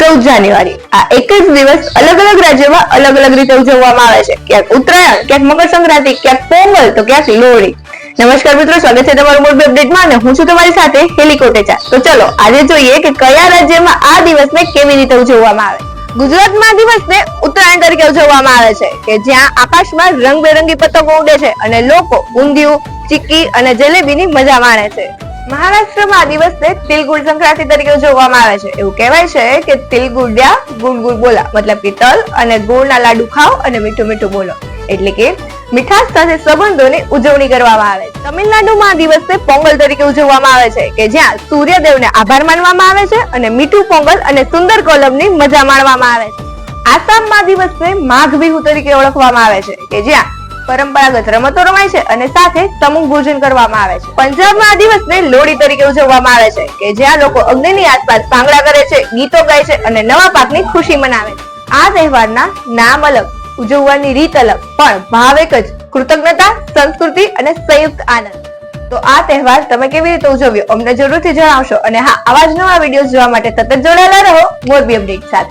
ચૌદ જાન્યુઆરી. આ એક જ દિવસ અલગ અલગ રાજ્યોમાં અલગ અલગ રીતે ઉજવવામાં આવે છે. ક્યાંક ઉત્તરાયણ, ક્યાંક મકર સંક્રાંતિ ક્યાંક પોંગલ, તો ક્યાંક લોહડી. નમસ્કાર મિત્રો, સ્વાગત છે તમારું મોરબી અપડેટમાં અને હું છું તમારી સાથે હેલી કોટેચા. તો ચલો, આજે જોઈએ કે કયા રાજ્યમાં આ દિવસને કેવી રીતે ઉજવવામાં આવે. ગુજરાતમાં દિવસને ઉત્તરાયણ તરીકે ઉજવવામાં આવે છે, કે જ્યાં આકાશમાં રંગબેરંગી પતંગો ઉડે છે અને લોકો ઊંધિયું, ચીક્કી અને જલેબીની મજા માણે છે. મહારાષ્ટ્રમાં આ દિવસને તિલગુડ સંક્રાંતિ તરીકે ઉજવવામાં આવે છે. એવું કહેવાય છે કે તિલગુડ્યા ગુડ ગુડ બોલા, મતલબ કે તલ અને ગુળના લાડુ ખાઓ અને મીઠું મીઠું બોલો. એટલે કે મીઠાશ સાથે સંબંધોની ઉજવણી કરવામાં આવે છે. તમિલનાડુમાં આ દિવસને પોંગલ તરીકે ઉજવવામાં આવે છે કે જ્યાં સૂર્યદેવને આભાર માનવામાં આવે છે અને મીઠું પોંગલ અને સુંદર કોલમની મજા માણવામાં આવે છે. આસામમાં દિવસને માઘ બિહુ તરીકે ઓળખવામાં આવે છે કે જ્યાં પરંપરાગત રમતો રમાય છે અને સાથે સમૂહ ભોજન કરવામાં આવે છે. પંજાબમાં આ દિવસને લોહડી તરીકે ઉજવવામાં આવે છે, કે જ્યાં લોકો અગ્નિની આસપાસ ભાંગડા કરે છે, ગીતો ગાય છે અને નવા પાકની ખુશી મનાવે છે. આ તહેવારના નામ અલગ, ઉજવવાની રીત અલગ, પણ ભાવ એક જ, કૃતજ્ઞતા, સંસ્કૃતિ અને સંયુક્ત આનંદ. તો આ તહેવાર તમે કેવી રીતે ઉજવ્યો? અમને જરૂરથી જણાવશો અને હા, આવા જ નવા વીડિયો જોવા માટે સતત જોડાયેલા રહો. મોરબી અપડેટ સાથે.